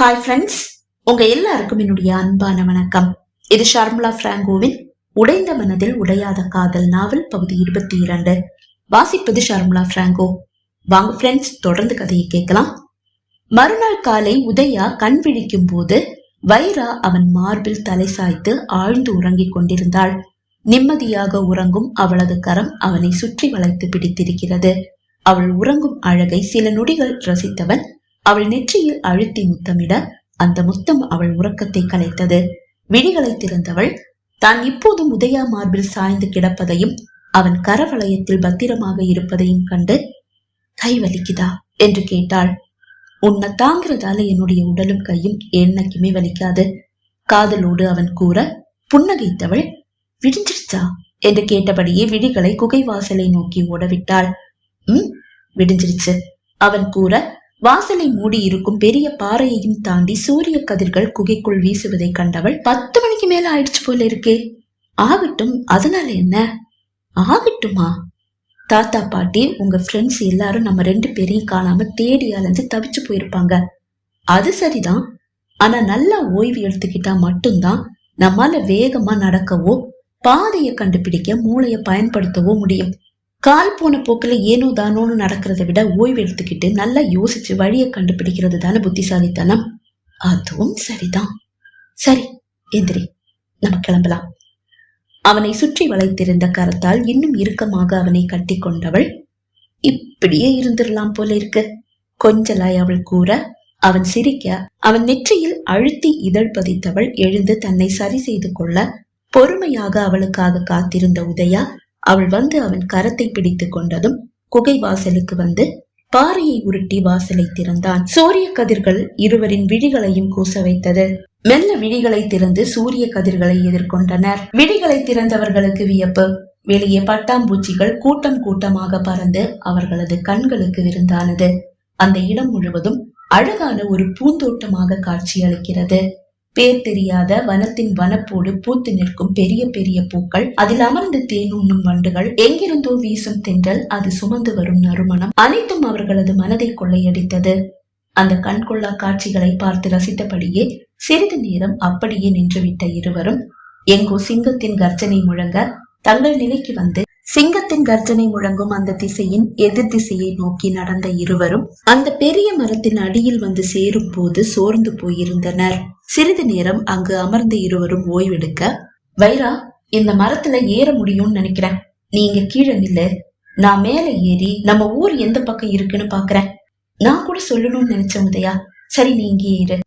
Hi friends உங்க எல்லாருக்கும் என்னுடைய அன்பான வணக்கம். இது ஷர்மிளா பிராங்கோவின் உடைந்த மனதில் உடையாத காதல் நாவல் பகுதி இருபத்தி இரண்டு. வாசிப்பது ஷர்மிளா பிராங்கோ. வாங்க ஃப்ரெண்ட்ஸ் தொடர்ந்து கதையை கேட்கலாம். மறுநாள் காலை உதயா கண் விழிக்கும் போது வைரா அவன் மார்பில் தலை சாய்த்து ஆழ்ந்து உறங்கிக் கொண்டிருந்தாள். நிம்மதியாக உறங்கும் அவளது கரம் அவனை சுற்றி வளைத்து பிடித்திருக்கிறது. அவள் உறங்கும் அழகை சில நொடிகள் ரசித்தவன் அவள் நெற்றியில் அழுத்தி முத்தமிட அந்த முத்தம் அவள் உறக்கத்தை கலைத்தது. விழிகளை திறந்தவள் தான் இப்போது உதயா மார்பில் சாய்ந்து கிடப்பதையும் அவன் கரவளையத்தில் பத்திரமாக இருப்பதையும் கண்டு கை வலிக்குதா? என்று கேட்டாள். உன்னை தாங்கிறதால என்னுடைய உடலும் கையும் என்னைக்குமே வலிக்காது காதலோடு அவன் கூற புன்னகைத்தவள் விடிஞ்சிருச்சா? என்று கேட்டபடியே விழிகளை குகை வாசலை நோக்கி ஓடவிட்டாள். உம் விடிஞ்சிருச்சு அவன் கூற வாசலை மூடி இருக்கும் பெரிய பாறையையும் தாண்டி சூரிய கதிர்கள் குகைக்குள் வீசுவதை கண்டவள் பத்து மணிக்கு மேல ஆயிடுச்சு போல இருக்கே. ஆகட்டும் அதனால என்ன? ஆகட்டுமா? தாத்தா பாட்டி உங்க ஃப்ரெண்ட்ஸ் எல்லாரும் நம்ம ரெண்டு பேரையும் காணாம தேடி அலைஞ்சு தவிச்சு போயிருப்பாங்க. அது சரிதான். ஆனா நல்லா ஓய்வு எடுத்துக்கிட்டா மட்டும்தான் நம்மால வேகமா நடக்கவோ பாதையை கண்டுபிடிக்க மூளைய பயன்படுத்தவோ முடியும். கால் போன போக்குல ஏனோ தானோன்னு நடக்கிறத விட ஓய்வு எடுத்துக்கிட்டு நல்லா யோசிச்சு வழியை கண்டுபிடிக்கிறது தானே புத்திசாலித்தனம்? அதுவும் சரிதான். சரி எந்திரி. நம்ம கிளம்பலாம். அவனை சுற்றி வளைத்திருந்த கரத்தால் இன்னும் இறுக்கமாக அவனை கட்டி கொண்டவள் இப்படியே இருந்துடலாம் போல இருக்கு கொஞ்சலாய் அவள் கூற அவன் சிரிக்க அவன் நெற்றியில் அழுத்தி இதழ் பதித்தவள் எழுந்து தன்னை சரி செய்து கொள்ள பொறுமையாக அவளுக்காக காத்திருந்த உதயா அவள் வந்து அவன் கரத்தை பிடித்துக் கொண்டதும் குகை வாசலுக்கு வந்து பாறையை உருட்டி வாசலை திறந்தான். சூரிய கதிர்கள் இருவரின் விழிகளையும் கூச வைத்தது. மெல்ல விழிகளை திறந்து சூரிய கதிர்களை எதிர்கொண்டனர். விழிகளை திறந்தவர்களுக்கு வியப்பு. வெளியே பட்டாம்பூச்சிகள் கூட்டம் கூட்டமாக பறந்து அவர்களது கண்களுக்கு விருந்தானது. அந்த இடம் முழுவதும் அழகான ஒரு பூந்தோட்டமாக காட்சியளிக்கிறது. பேர் தெரியாத வனத்தின் வனப்போடு பூத்து நிற்கும் பெரிய பெரிய பூக்கள். அதில் அமர்ந்து தேன் உண்ணும் வண்டுகள். எங்கிருந்தோ வீசும் தென்றல் அது சுமந்து வரும் நறுமணம். அனைத்தும் அவர்களது மனதை கொள்ளையடித்தது. அந்த கண்கொள்ளா காட்சிகளை பார்த்து ரசித்தபடியே சிறிது நேரம் அப்படியே நின்றுவிட்ட இருவரும் எங்கோ சிங்கத்தின் கர்ஜனை முழங்க தங்கள் நிலைக்கு வந்து சிங்கத்தின் கர்ஜனை முழங்கும் அந்த திசையின் எதிர் திசையை நோக்கி நடந்த இருவரும் அந்த பெரிய மரத்தின் அடியில் வந்து சேரும் போது சோர்ந்து போயிருந்தனர். சிறிது நேரம் அங்கு அமர்ந்த இருவரும் ஓய்வெடுக்க வைரா இந்த மரத்துல ஏற முடியும்னு நினைக்கிறேன். நீங்க கீழே நில்லு. நான் மேல ஏறி நம்ம ஊர் எந்த பக்கம் இருக்குன்னு பாக்குறேன். நான் கூட சொல்லணும்னு நினைச்சேன் உதயா. சரி நீ இங்கே ஏறு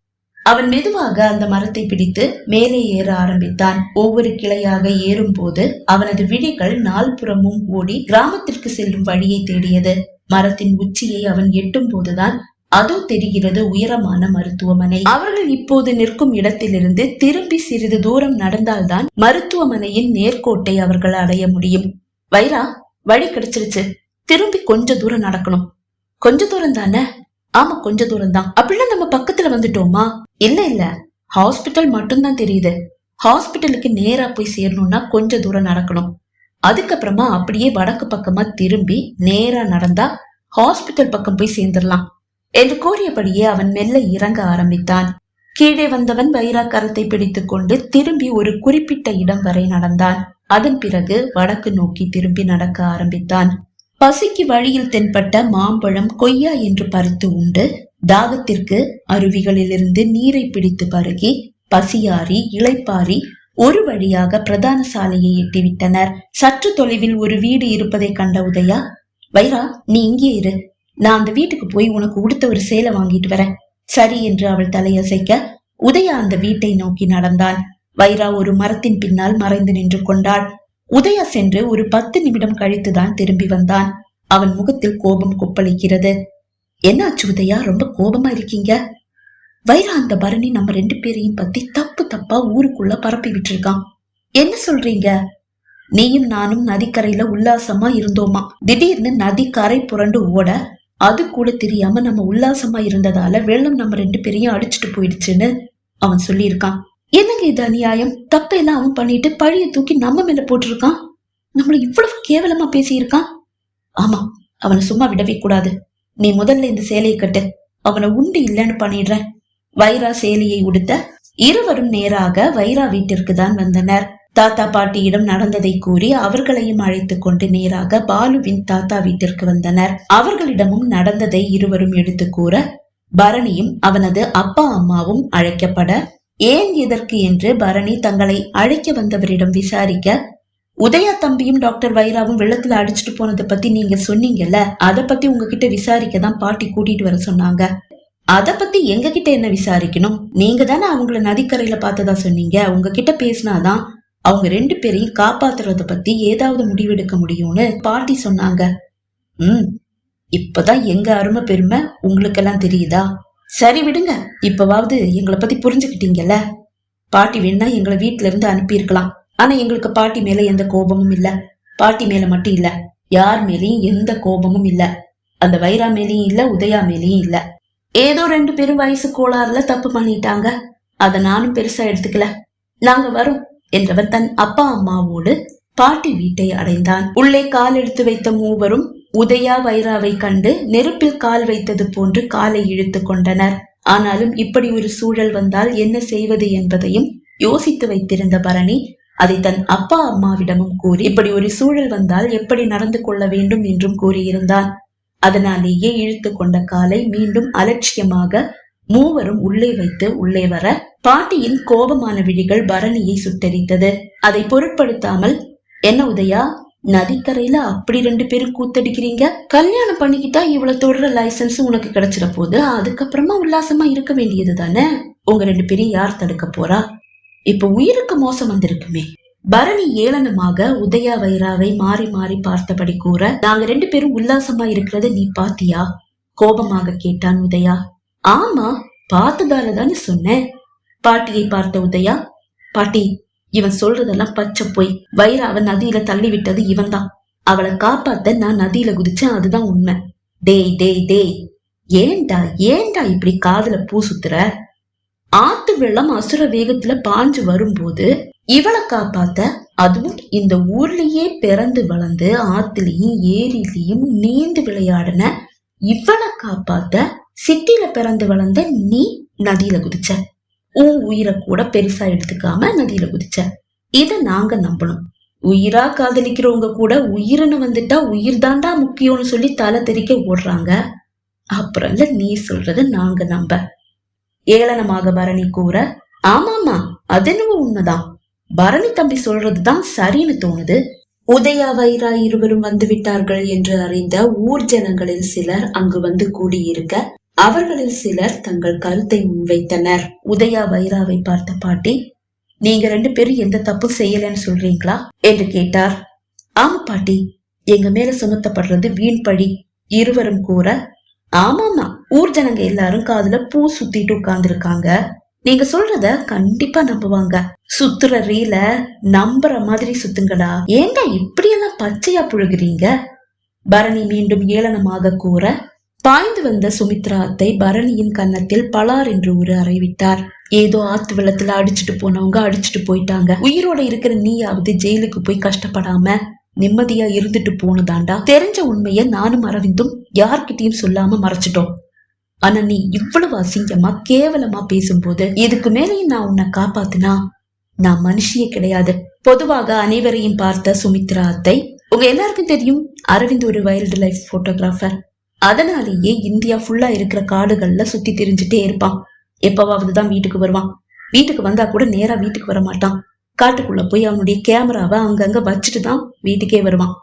அவன் மெதுவாக அந்த மரத்தை பிடித்து மேலே ஏற ஆரம்பித்தான். ஒவ்வொரு கிளையாக ஏறும் போது அவனது விழிகள் நால்புறமும் ஓடி கிராமத்திற்கு செல்லும் வழியை தேடியது. மரத்தின் உச்சியை அவன் எட்டும் போதுதான் அதோ தெரிகிறது உயரமான மருத்துவமனை. அவர்கள் இப்போது நிற்கும் இடத்திலிருந்து திரும்பி சிறிது தூரம் நடந்தால்தான் மருத்துவமனையின் நேர்கோட்டை அவர்கள் அடைய முடியும். வைரா வழி கிடைச்சிருச்சு. திரும்பி கொஞ்ச தூரம் நடக்கணும். கொஞ்ச தூரம் தானே ஆமா கொஞ்ச தூரம் தான் அப்படின்னா நம்ம பக்கத்துல வந்துட்டோமா? இல்ல இல்ல. ஹாஸ்பிட்டல் மட்டும்தான் தெரியுது. ஹாஸ்பிட்டலுக்கு நேரா போய் சேரணும்னா கொஞ்ச தூரம் நடக்கணும். அதுக்கப்புறமா அப்படியே வடக்கு பக்கமா திரும்பி நேரா நடந்தா ஹாஸ்பிட்டல் பக்கம் போய் சேர்ந்துடலாம். என்று கூறியபடியே அவன் மெல்ல இறங்க ஆரம்பித்தான். கீழே வந்தவன் வைராக்கரத்தை பிடித்துக் கொண்டு திரும்பி ஒரு குறிப்பிட்ட இடம் வரை நடந்தான். அதன் பிறகு வடக்கு நோக்கி திரும்பி நடக்க ஆரம்பித்தான். பசிக்கு வழியில் தென்பட்ட மாம்பழம் கொய்யா என்று பறித்து உண்டு தாகத்திற்கு அருவிகளிலிருந்து நீரை பிடித்து பருகி பசியாரி இளைப்பாரி ஒரு வழியாக பிரதான சாலையை எட்டிவிட்டனர். சற்று தொலைவில் ஒரு வீடு இருப்பதை கண்ட உதயா வைரா நீ இங்கே இரு. நான் அந்த வீட்டுக்கு போய் உனக்கு உடுத்த ஒரு சேலை வாங்கிட்டு வரேன். சரி என்று அவள் தலையசைக்க உதயா அந்த வீட்டை நோக்கி நடந்தான். வைரா ஒரு மரத்தின் பின்னால் மறைந்து நின்று கொண்டாள். உதயா சென்று ஒரு பத்து நிமிடம் கழித்துதான் திரும்பி வந்தான். அவன் முகத்தில் கோபம் கொப்பளிக்கிறது. என்னாச்சு உதயா? ரொம்ப கோபமா இருக்கீங்க. வைரா அந்த பரணி நம்ம ரெண்டு பேரையும் பத்தி தப்பு தப்பா ஊருக்குள்ள பரப்பி விட்டுருக்கான். என்ன சொல்றீங்க? நீயும் நானும் நதிக்கரையில உல்லாசமா இருந்தோமா? திடீர்னு நதி கரை புரண்டு ஓட அது கூட தெரியாம நம்ம உல்லாசமா இருந்ததால வெள்ளம் நம்ம ரெண்டு பேரையும் அடிச்சுட்டு போயிடுச்சுன்னு அவன் சொல்லியிருக்கான். என்னங்க இது அநியாயம்? தப்பையெல்லாம் அவன் பண்ணிட்டு பழிய தூக்கி நம்ம மேல போட்டிருக்கான்? நம்மள இவ்வளவு கேவலமா பேசியிருக்கான்? ஆமா அவனை சும்மா விடவே கூடாது. நீ முதல்ல இந்த சேலையை கட்டு. அவனை உண்டு இல்லைன்னு பண்ணிடுறேன் வைரா சேலையை உடுத்த இருவரும் நேராக வைரா வீட்டிற்கு தான் வந்தனர். தாத்தா பாட்டியிடம் நடந்ததை கூறி அவர்களையும் அழைத்துக் கொண்டு நேராக பாலுவின் தாத்தா வீட்டிற்கு வந்தனர். அவர்களிடமும் நடந்ததை இருவரும் எடுத்து கூற பரணியும் அவனது அப்பா அம்மாவும் அழைக்கப்பட ஏன் எதற்கு என்று பரணி தங்களை அழைக்க வந்தவரிடம் விசாரிக்க உதயா தம்பியும் டாக்டர் வைராவும் வெள்ளத்துல அடிச்சுட்டு போனதை பத்தி நீங்க சொன்னீங்கல்ல? அத பத்தி உங்ககிட்ட விசாரிக்க தான் பாட்டி கூட்டிட்டு வர சொன்னாங்க. அத பத்தி எங்க கிட்ட என்ன விசாரிக்கணும்? நீங்க தானே அவங்கள நதிக்கரையில பார்த்ததா சொன்னீங்க. உங்ககிட்ட பேசினாதான் அவங்க ரெண்டு பேரையும் காப்பாத்துறத பத்தி ஏதாவது முடிவெடுக்க முடியும்னு பாட்டி சொன்னாங்க. ம். இப்பதான் எங்க அருமை பெருமை உங்களுக்கெல்லாம் தெரியுதா? சரி விடுங்க. இப்பவாவது எங்களை பத்தி புரிஞ்சுக்கிட்டீங்கல்ல? பாட்டி வேணா எங்களை வீட்டுல இருந்து அனுப்பியிருக்கலாம். ஆனா எங்களுக்கு பாட்டி மேல எந்த கோபமும் இல்ல. பாட்டி மேல மட்டும் இல்ல. யார் மேலயும் எந்த கோபமும் இல்ல. அந்த வைரா மேலயும் இல்ல உதயா மேலயும் இல்ல. ஏதோ ரெண்டு பேரும் வயசு கோளாறுல தப்பு பண்ணிட்டாங்க. அத நானும் பெருசா எடுத்துக்கல. நாங்க வரோம் என்றவன் தன் அப்பா அம்மாவோடு பாட்டி வீட்டை அடைந்தான். உள்ளே கால் எடுத்து வைத்த மூவரும் உதயா வைராவை கண்டு நெருப்பில் கால் வைத்தது போன்று காலை இழுத்து கொண்டனர். ஆனாலும் இப்படி ஒரு சூழல் வந்தால் என்ன செய்வது என்பதையும் யோசித்து வைத்திருந்த பரணி அதை தன் அப்பா அம்மாவிடமும் கூறி இப்படி ஒரு சூழல் வந்தால் எப்படி நடந்து கொள்ள வேண்டும் என்றும் கூறியிருந்தான். அதனாலேயே இழுத்து கொண்ட காலை மீண்டும் அலட்சியமாக மூவரும் உள்ளே வைத்து உள்ளே வர பாட்டியின் கோபமான விழிகள் பரணியை சுட்டரித்தது. அதை பொருட்படுத்தாமல் என்ன உதயா நதிக்கரையில அப்படி ரெண்டு பேரும் கூத்தடிக்கிறீங்க? கல்யாணம் பண்ணிக்கிட்டா இவ்வளவு தொடர லைசன்ஸ் உனக்கு கிடைச்சிட போது அதுக்கப்புறமா உல்லாசமா இருக்க வேண்டியது தானே உங்க ரெண்டு பேரும் யார் தடுக்க போறா? இப்ப உயிருக்கு மோசம் வந்திருக்குமே. பரணி ஏளனமாக உதயா வைராவை மாறி மாறி பார்த்தபடி கூற நாங்க ரெண்டு பேரும் உல்லாசமா இருக்கிறத நீ பாத்தியா? கோபமாக கேட்டான் உதயா. ஆமா பார்த்ததால தானே சொன்னேன். பாட்டியை பார்த்த உதயா பாட்டி இவன் சொல்றதெல்லாம் பச்சை போய். வைராவ நதியில தள்ளி விட்டது இவன் தான் அவளை காப்பாத்த நான் நதியில குதிச்சேன் அதுதான் உண்மை. டேய் டேய் டேய் ஏண்டா ஏண்டா இப்படி காதுல பூ சுத்துற? ஆத்து வெள்ளம் அசுர வேகத்துல பாஞ்சு வரும்போது இவளை காப்பாத்த அதுவும் இந்த ஊர்லயே பிறந்து வளர்ந்து ஆத்துலயும் ஏரியிலையும் நீந்து விளையாடின இவளை காப்பாத்த சிட்டில பிறந்து வளர்ந்த நீ நதியில குதிச்ச. உன் உயிரை கூட பெருசா எடுத்துக்காம நதியில குதிச்ச. இத நாங்க நம்பணும். உயிரா காதலிக்கிறவங்க கூட உயிர்னு வந்துட்டா உயிர் தாண்டா முக்கியம்னு சொல்லி தலை தெறிக்க ஓடுறாங்க. அப்புறம் இல்ல நீ சொல்றத நாங்க நம்ப. ஏளனமாக பரணி கூற ஆமாமா அது என்னவோ உண்மைதான். பரணி தம்பி சொல்றதுதான் சரின்னு தோணுது. உதயா வைரா இருவரும் வந்து விட்டார்கள் என்று அறிந்த ஊர் ஜனங்களில் சிலர் அங்கு வந்து கூடியிருக்க அவர்களில் சிலர் தங்கள் கருத்தை முன்வைத்தனர். உதயா வைராவை பார்த்த பாட்டி நீங்க ரெண்டு பேரும் எந்த தப்பு செய்யலன்னு சொல்றீங்களா? என்று கேட்டார். ஆமா பாட்டி. எங்க மேல சுமத்தப்படுறது வீண் பழி இருவரும் கூற ஆமாமா ஊர் ஜனங்க எல்லாரும் காதுல பூ சுத்திட்டு உட்கார்ந்து இருக்காங்க நீங்க சொல்றத கண்டிப்பா நம்புவாங்க. சுத்துற ரீல நம்புற மாதிரி சுத்துங்களா ஏங்க இப்படியெல்லாம் பச்சையா புழுகுறீங்க? பரணி மீண்டும் ஏளனமாக கூற பாய்ந்து வந்த சுமித்ரா அத்தை பரணியின் கன்னத்தில் பலார் என்று ஒரு அறைவிட்டார் ஏதோ ஆத்து வெள்ளத்துல அடிச்சுட்டு போனவங்க அடிச்சுட்டு போயிட்டாங்க. உயிரோட இருக்கிற நீயாவது ஜெயிலுக்கு போய் கஷ்டப்படாம நிம்மதியா இருந்துட்டு போனதாண்டா. தெரிஞ்ச உண்மைய நானும் அரவிந்தும் யார்கிட்டயும் சொல்லாம மறைச்சிட்டோம். ஆனா நீ இவ்வளவு அசிங்கமா கேவலமா பேசும்போது இதுக்கு மேலேயும் நான் உன்னை காப்பாத்தினா நான் மனுஷியே கிடையாது. பொதுவாக அனைவரையும் பார்த்த சுமித்ரா அத்தை உங்க எல்லாருக்கும் தெரியும் அரவிந்த் ஒரு வைல்டு லைஃப் போட்டோகிராஃபர் அதனாலேயே இந்தியா ஃபுல்லா இருக்கிற காடுகள்ல சுத்தி திரிஞ்சுட்டே இருப்பான். எப்பவாவது தான் வீட்டுக்கு வருவான். வீட்டுக்கு வந்தா கூட நேரா வீட்டுக்கு வர மாட்டான் காட்டுக்குள்ள போய் அவனுடைய கேமராவை அங்கங்க வச்சுட்டு தான் வீட்டுக்கே வருவான்.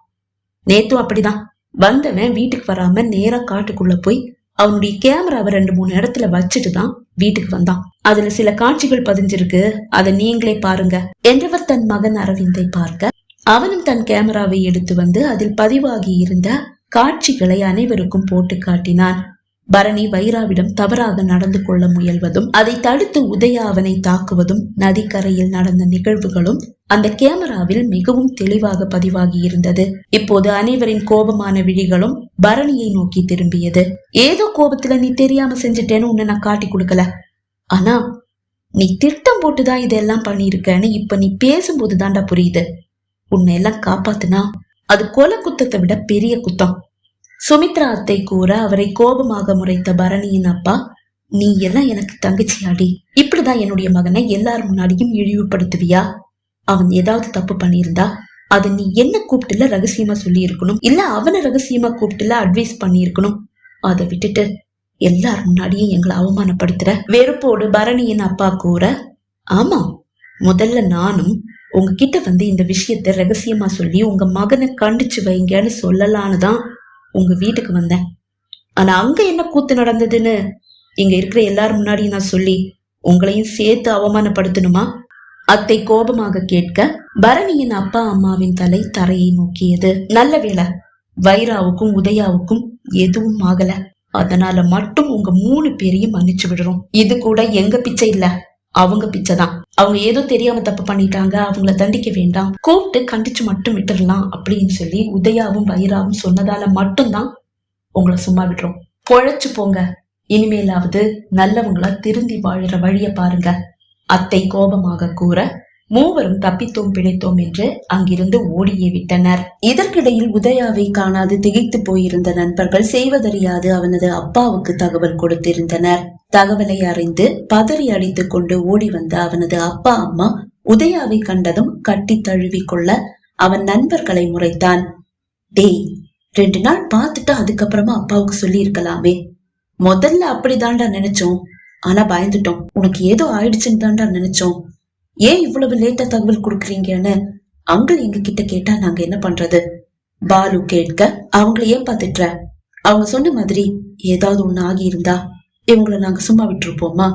நேத்தும் அப்படிதான். வந்தவன் வீட்டுக்கு வராம நேரா காட்டுக்குள்ள போய் அவனுடைய கேமராவை ரெண்டு மூணு இடத்துல வச்சுட்டு தான் வீட்டுக்கு வந்தான். அதுல சில காட்சிகள் பதிஞ்சிருக்கு. அதை நீங்களே பாருங்க. என்றவர் தன் மகன் அரவிந்தை பார்க்க அவனும் தன் கேமராவை எடுத்து வந்து அதில் பதிவாகி இருந்த காட்சிகளை அனைவருக்கும் போட்டு காட்டினான். பரணி வைராவிடம் தவறாக நடந்து கொள்ள முயல்வதும் அதை தடுத்து உதயா அவனை தாக்குவதும் நதிக்கரையில் நடந்த நிகழ்வுகளும் அந்த கேமராவில் மிகவும் தெளிவாக பதிவாகி இருந்தது. இப்போது அனைவரின் கோபமான விழிகளும் பரணியை நோக்கி திரும்பியது. ஏதோ கோபத்துல நீ தெரியாம செஞ்சுட்டேன்னு உன்னை நான் காட்டி கொடுக்கல. ஆனா நீ திட்டம் போட்டுதான் இதெல்லாம் பண்ணியிருக்கன்னு இப்ப நீ பேசும்போது தாண்டா புரியுது. உன்னை எல்லாம் காப்பாத்துனா அது கொலை குத்தத்தை விட பெரிய குத்தம். சுமித்ரா அத்தை கூற அவரை கோபமாக முறைத்த பரணியின் அப்பா நீ எல்லாம் எனக்கு தங்கச்சியாடி? இப்படிதான் என்னுடைய மகனை எல்லார் முன்னாடியும் இழிவுபடுத்துவியா? அவன் ஏதாவது தப்பு பண்ணியிருந்தா அதை நீ என்ன கூப்பிட்டுல ரகசியமா சொல்லி இருக்கணும் இல்ல அவனை ரகசியமா கூப்பிட்டுல அட்வைஸ் பண்ணியிருக்கணும்? அதை விட்டுட்டு எல்லார் முன்னாடியும் எங்களை அவமானப்படுத்துற? வெறுப்போடு பரணியின் அப்பா கூற ஆமா முதல்ல நானும் உங்ககிட்ட வந்து இந்த விஷயத்த ரகசியமா சொல்லி உங்க மகனை கண்டிச்சு வைங்கன்னு சொல்லலான்னு தான் உங்க வீட்டுக்கு வந்தேன். ஆனா அங்க என்ன கூத்து நடந்ததுன்னு இங்க இருக்கிற எல்லாரும் முன்னாடியும் நான் சொல்லி உங்களையும் சேர்த்து அவமானப்படுத்தணுமா? அத்தை கோபமாக கேட்க பரணியின் அப்பா அம்மாவின் தலை தரையை நோக்கியது. நல்ல வேளை வைராவுக்கும் உதயாவுக்கும் எதுவும் ஆகல. அதனால மட்டும் உங்க மூணு பேரையும் மன்னிச்சு விடுறோம். இது கூட எங்க பிச்சை இல்ல. அவங்க பிச்சை தான் அவங்க ஏதோ தெரியாம தப்பு பண்ணிட்டாங்க அவங்கள தண்டிக்க வேண்டாம் கூப்பிட்டு கண்டிச்சு மட்டும் விட்டுறலாம் அப்படின்னு சொல்லி உதயாவும் வைராவும் சொன்னதால மட்டும்தான் உங்களை சும்மா விடுறோம் பொழைச்சு போங்க. இனிமேலாவது நல்லவங்களா திருந்தி வாழுற வழிய பாருங்க. அத்தை கோபமாக கூற மூவரும் தப்பித்தோம் பிழைத்தோம் என்று அங்கிருந்து ஓடியே விட்டனர். இதற்கிடையில் உதயாவை காணாது திகைத்து போயிருந்த நண்பர்கள் செய்வதறியாது அவனது அப்பாவுக்கு தகவல் கொடுத்திருந்தனர். தகவலை அறிந்து பதறி அடித்துக் கொண்டு ஓடி வந்த அவனது அப்பா அம்மா உதயாவை கண்டதும் கட்டி தழுவிக்கொள்ள அவன் நண்பர்களை முறைத்தான். டேய் ரெண்டு நாள் பார்த்துட்டு அதுக்கப்புறமா அப்பாவுக்கு சொல்லி இருக்கலாமே முதல்ல அப்படிதான்டா நினைச்சோம். ஆனா பயந்துட்டோம். உனக்கு ஏதோ ஆயிடுச்சுன்னு தான்டா நினைச்சோம். ஏன் இவ்வளவு லேட்டா தகவல் கொடுக்குறீங்கன்னு அங்கிள் எங்க கிட்ட கேட்டா நாங்க என்ன பண்றது? பாலு கேட்க அவங்கள ஏன் பாத்துட்ற அவங்க சொன்ன மாதிரி ஏதாவது ஒண்ணு ஆகி இருந்தா இவங்கள நாங்க சும்மா விட்டுருப்போமா?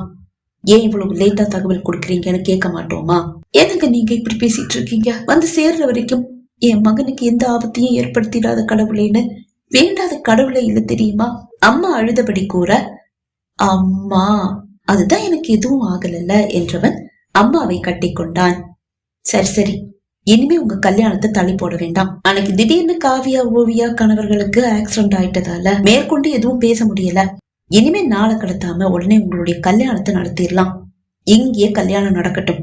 ஏன் இவ்வளவு லேட்டா தகவல் கொடுக்குறீங்கன்னு கேட்க மாட்டோமா? எதுக்கு நீங்க இப்படி பேசிட்டு இருக்கீங்க? வந்து சேர்ற வரைக்கும் என் மகனுக்கு எந்த ஆபத்தையும் ஏற்படுத்திடாத கடவுளேன்னு வேண்டாத கடவுளே இல்ல தெரியுமா? அம்மா அழுதபடி கூற அம்மா அதுதான் எனக்கு எதுவும் ஆகலல்ல என்றவன் அம்மாவை கட்டிக்கொண்டான் சரி சரி. இனிமே உங்க கல்யாணத்தை தள்ளி போட வேண்டாம். அன்னைக்கு திடீர்னு காவியா ஓவியா கணவர்களுக்கு ஆக்சிடென்ட் ஆயிட்டதால மேற்கொண்டு எதுவும் பேச முடியல. இனிமே நாளை கடத்தாம உடனே உங்களுடைய கல்யாணத்தை நடத்திடலாம். இங்கேயே கல்யாணம் நடக்கட்டும்.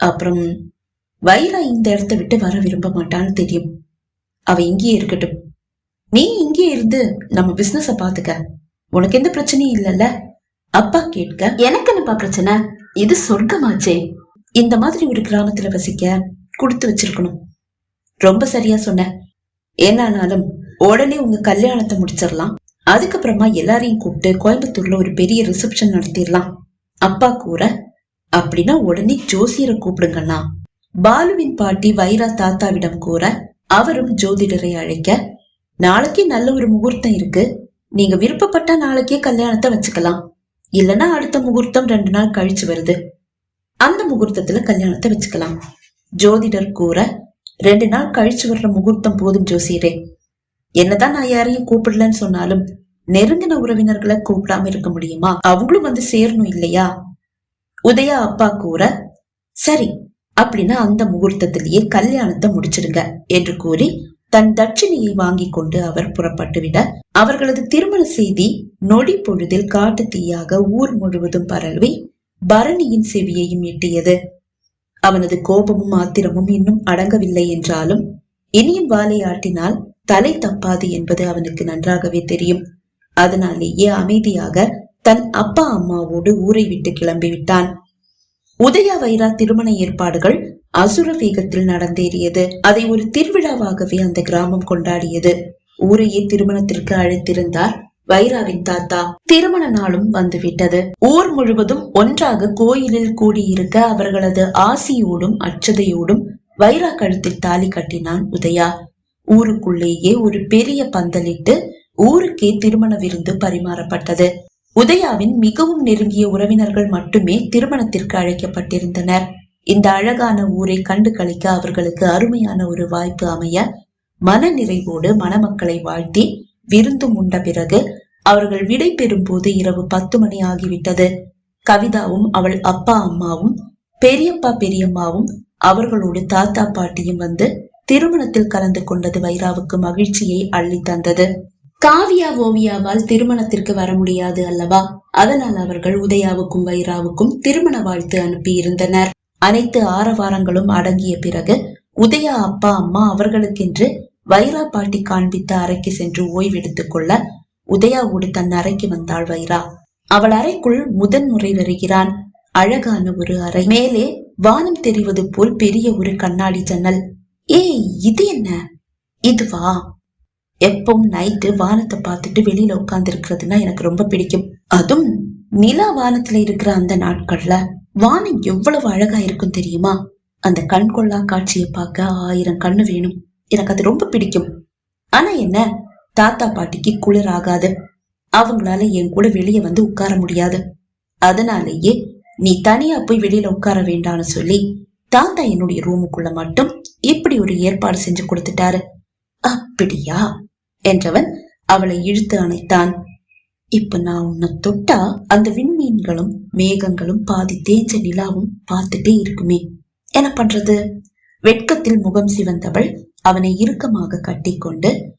அப்புறம் வைரா இந்த இடத்த விட்டு வர விரும்ப மாட்டான்னு தெரியும். அவ இங்கேயே இருக்கட்டும். நீ இங்கே இருந்து நம்ம பிசினஸ பாத்துக்க. உனக்கு எந்த பிரச்சனையும் இல்லல்ல? அப்பா கேட்க எனக்கு என்னப்பா பிரச்சனை? இது சொர்க்கமாச்சே. இந்த மாதிரி ஒரு கிராமத்துல வசிக்க கொடுத்து வச்சிருக்கணும். ரொம்ப சரியா சொன்ன. ஏனானாலும் உடனே உங்க கல்யாணத்தை முடிச்சிடலாம். அதுக்கப்புறமா எல்லாரையும் கூப்பிட்டு கோயம்புத்தூர்ல ஒரு பெரிய ரிசப்ஷன் நடத்திடலாம். அப்பா கூற அப்படின்னா உடனே ஜோசியரை கூப்பிடுங்கண்ணா. பாலுவின் பாட்டி வைரா தாத்தாவிடம் கூற அவரும் ஜோதிடரை அழைக்க நாளைக்கு நல்ல ஒரு முகூர்த்தம் இருக்கு. நீங்க விருப்பப்பட்ட நாளைக்கே கல்யாணத்தை வச்சுக்கலாம். இல்லனா அடுத்த முகூர்த்தம் ரெண்டு நாள் கழிச்சு வருது. அந்த முகூர்த்தத்துல கல்யாணத்தை வச்சுக்கலாம். ஜோதிடர் கூற ரெண்டு நாள் கழிச்சு வர்ற முகூர்த்தம் போதும் ஜோசியரே. என்னதான் நான் யாரையும் கூப்பிடலன்னு சொன்னாலும் நெருங்கின உறவினர்களை கூப்பிடாம இருக்க முடியுமா? அவங்களும் வந்து சேரணும் இல்லையா? உதயா அப்பா கூற சரி அப்படின்னா அந்த முகூர்த்தத்திலேயே கல்யாணத்தை முடிச்சிருங்க என்று கூறி தன் தட்சிணியை வாங்கிக் கொண்டு அவர் புறப்பட்டுவிட அவர்களது திருமண செய்தி நொடி பொழுதில் காட்டு தீயாக ஊர் முழுவதும் பரவி பரணியின் செவியையும் எட்டியது. அவனது கோபமும் ஆத்திரமும் இன்னும் அடங்கவில்லை என்றாலும் இனியும் வாலை ஆட்டினால் தலை தப்பாது என்பது அவனுக்கு நன்றாகவே தெரியும். அதனாலேயே அமைதியாக தன் அப்பா அம்மாவோடு ஊரை விட்டு கிளம்பிவிட்டான். உதயா வைரா திருமண ஏற்பாடுகள் அசுர வேகத்தில் நடந்தேறியது. அதை ஒரு திருவிழாவாகவே அந்த கிராமம் கொண்டாடியது. ஊரையே திருமணத்திற்கு அழைத்திருந்தார் வைராவின் தாத்தா. திருமண நாளும் வந்துவிட்டது. ஊர் முழுவதும் ஒன்றாக கோயிலில் கூடியிருக்க அவர்களது ஆசியோடும் அச்சதையோடும் வைரா கழுத்தில் தாலி கட்டினான் உதயா. ஊருக்குள்ளேயே ஒரு பெரிய பந்தலிட்டு ஊருக்கே திருமண விருந்து பரிமாறப்பட்டது. உதயாவின் மிகவும் நெருங்கிய உறவினர்கள் மட்டுமே திருமணத்திற்கு அழைக்கப்பட்டிருந்தனர். இந்த அழகான ஊரை கண்டு கழிக்க அவர்களுக்கு அருமையான ஒரு வாய்ப்பு அமைய மன நிறைவோடு மணமக்களை வாழ்த்தி விருந்து உண்ட பிறகு அவர்கள் விடை பெறும் போது இரவு பத்து மணி ஆகிவிட்டது. கவிதாவும் அவள் அப்பா அம்மாவும் பெரியப்பா பெரியம்மாவும் அவர்களோடு தாத்தா பாட்டியும் வந்து திருமணத்தில் கலந்து கொண்டது வைராவுக்கு மகிழ்ச்சியை அள்ளி தந்தது. காவியா ஓவியாவால் திருமணத்திற்கு வர முடியாது அல்லவா? அதனால் அவர்கள் உதயாவுக்கும் வைராவுக்கும் திருமண வாழ்த்து அனுப்பி இருந்தனர் அனைத்து ஆரவாரங்களும் அடங்கிய பிறகு உதயா அப்பா அம்மா அவர்களுக்கென்று வைரா பாட்டி காண்பித்த அறைக்கு சென்று ஓய்வெடுத்துக் கொள்ள உதயாவோடு தன் அறைக்கு வந்தாள் வைரா. அவள் அறைக்குள் முதன்முறை வருகிறான். அழகான ஒரு அறை. மேலே வானம் தெரிவது போல் பெரிய ஒரு கண்ணாடி ஜன்னல். ஏய் இது என்ன? இதுவா எப்பவும் நைட்டு வானத்தை பார்த்துட்டு வெளியில உட்கார்ந்து இருக்கிறதுனா எனக்கு ரொம்ப பிடிக்கும். அதுவும் நிலா வானத்துல இருக்கிற அந்த நாட்கள்ல. வானம் எவ்வளவு அழகா இருக்கும் தெரியுமா? அந்த கண் கொள்ளா காட்சியை பார்க்க ஆயிரம் கண்ணு வேணும். எனக்கு அது ரொம்ப பிடிக்கும். ஆனா என்ன? தாத்தா பாட்டிக்கு குளிர் ஆகாது. அவங்களால என் கூட வெளியே வந்து உட்கார முடியாது. அதனாலேயே நீ தனியா போய் வெளியில உட்கார வேண்டாம்னு சொல்லி தாத்தா என்னுடைய ரூமுக்குள்ள மட்டும் இப்படி ஒரு ஏற்பாடு செஞ்சு கொடுத்துட்டாரு. அப்படியா? என்றவன் அவளை இழுத்து அணைத்தான். இப்ப நான் உன்னை தொட்டா அந்த விண்மீன்களும் மேகங்களும் பாதி தேஞ்ச நிலாவும் பார்த்துட்டே இருக்குமே. என்ன பண்றது? வெட்கத்தில் முகம் சிவந்தவள் அவனை இறுக்கமாக கட்டிக்கொண்டு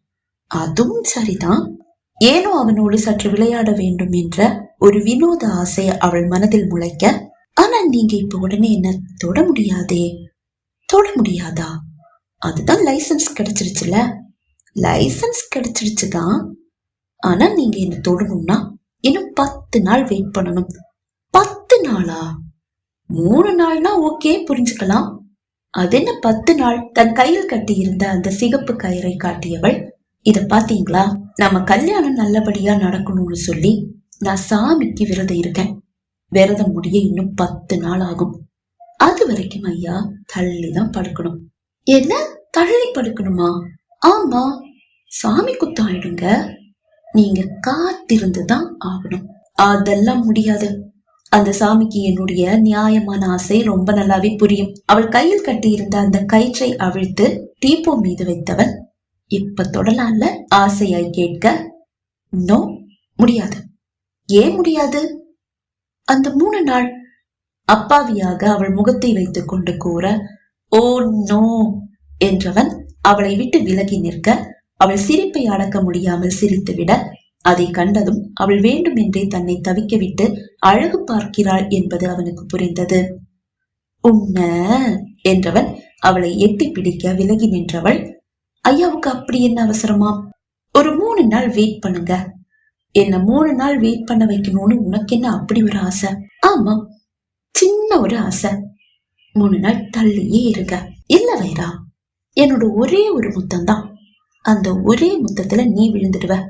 அதுவும் சரிதான். ஏனோ அவனோடு சற்று விளையாட வேண்டும் என்ற ஒரு வினோத ஆசை அவள் மனதில் முளைக்க ஆனா நீங்க இப்ப உடனே என்ன தொட முடியாதே? தொட முடியாதா? அதுதான் லைசன்ஸ் கிடைச்சிருச்சுல. லைசன்ஸ் கிடைச்சிருச்சுதான். ஆனா நீங்க என்ன தொடணும்னா இன்னும் பத்து நாள் வெயிட் பண்ணணும். பத்து நாளா? மூணு நாள்னா ஓகே புரிஞ்சுக்கலாம். அது என்ன பத்து நாள்? தன் கையில் கட்டி இருந்த அந்த சிகப்பு கயிறை காட்டியவள் இத பாத்தீங்களா? நம்ம கல்யாணம் நல்லபடியா நடக்கணும்னு சொல்லி நான் சாமிக்கு விரதம் இருக்கேன். விரதம் முடிய இன்னும் பத்து நாள் ஆகும். அது வரைக்கும் ஐயா தள்ளிதான் படுக்கணும். என்ன? தள்ளி படுக்கணுமா? ஆமா. சாமி குத்தம் ஆயிடுங்க. நீங்க காத்திருந்து தான் ஆகணும். அதெல்லாம் முடியாது. அந்த சாமிக்கு என்னுடைய நியாயமான ஆசை ரொம்ப நல்லாவே புரியும். அவள் கையில் கட்டியிருந்த அந்த கயிற்றை அவிழ்த்து டீப்போ மீது வைத்தவன் இப்ப தொடலாம்ல? ஆசையாய் கேட்க நோ முடியாது. ஏன் முடியாது? அந்த மூணு நாள். அப்பாவியாக அவள் முகத்தை வைத்துக் கொண்டு கூற ஓ நோ என்றவன் அவளை விட்டு விலகி நிற்க அவள் சிரிப்பை அடக்க முடியாமல் சிரித்துவிட அதை கண்டதும் அவள் வேண்டுமென்றே தன்னை தவிக்க விட்டு அழகு பார்க்கிறாள் என்பது அவனுக்கு புரிந்தது. உன்ன என்றவன் அவளை எட்டி பிடிக்க விலகி நின்றவள் ஐயாவுக்கு அப்படி என்ன அவசரமா? ஒரு மூணு நாள் வெயிட் பண்ணுங்க. என்ன மூணு நாள் வெயிட் பண்ண வைக்கணும்னு உனக்கு என்ன அப்படி ஒரு ஆசை? ஆமா சின்ன ஒரு ஆசை. மூணு நாள் தள்ளியே இருங்க. இல்ல வைரா என்னோட ஒரே ஒரு முத்தம் தான் அந்த ஒரே முத்தத்துல நீ விழுந்துடுவ.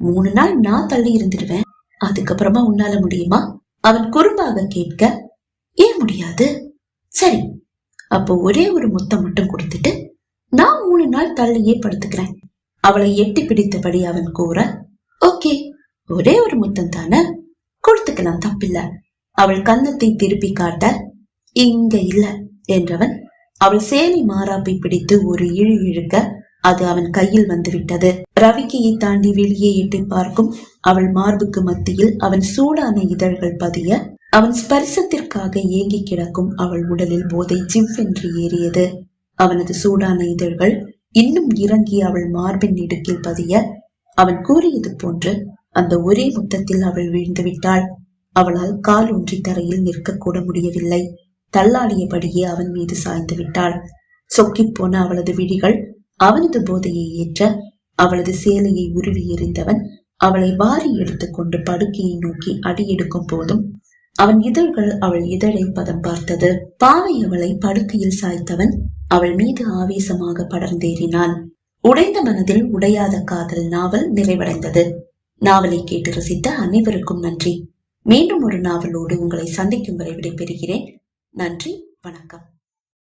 மூணு நாள் நான் தள்ளி இருந்துடுவேன். அதுக்கப்புறமா உன்னால முடியுமா? அவன் குறும்பாக கேட்க ஏன் முடியாது? சரி அப்போ ஒரே ஒரு முத்தம் மட்டும் கொடுத்துட்டு நான் மூணு நாள் தள்ளியே படுத்துக்கிறேன். அவளை எட்டி பிடித்தபடி அவன் கூற ஓகே ஒரே ஒரு முத்தம் தானே? கொடுத்துக்கலாம் தப்பில்ல. அவள் கன்னத்தை திருப்பி காட்ட இங்க இல்ல என்றவன் அவள் சேலை மாறாப்பை பிடித்து ஒரு இழு இழுக்க அது அவன் கையில் வந்துவிட்டது. ரவிக்கையை தாண்டி வெளியே எட்டி பார்க்கும் அவள் மார்புக்கு மத்தியில் அவன் சூடான இதழ்கள் பதிய அவன் ஸ்பரிசத்திற்காக ஏங்கி கிடக்கும் அவள் உடலில் போதை ஜிவ்வென்று ஏறியது. அவனது சூடான இதழ்கள் இன்னும் இறங்கி அவள் மார்பின் இடுக்கில் பதிய அவன் கூறியது போன்று அந்த ஒரே முத்தத்தில் அவள் விழுந்து விட்டாள். அவளால் கால் ஒன்றி தரையில் நிற்கக்கூட முடியவில்லை. தள்ளாடியபடியே அவன் மீது சாய்ந்து விட்டாள். சொக்கிப் போன அவளது விழிகள் அவனது போதையை ஏற்ற அவளது சேலையை உருவி எறிந்தவன் அவளை வாரி எடுத்துக்கொண்டு படுக்கையை நோக்கி அடியெடுக்கும் போதும் அவன் இதழ்கள் அவள் இதழை பதம் பார்த்தது. பாவை அவளை படுக்கையில் சாய்த்தவன் அவள் மீது ஆவேசமாக படர்ந்தேறினான். உடைந்த மனதில் உடையாத காதல் நாவல் நிறைவடைந்தது. நாவலை கேட்டு ரசித்த அனைவருக்கும் நன்றி. மீண்டும் ஒரு நாவலோடு உங்களை சந்திக்கும் வரை விடைபெறுகிறேன். நன்றி வணக்கம்.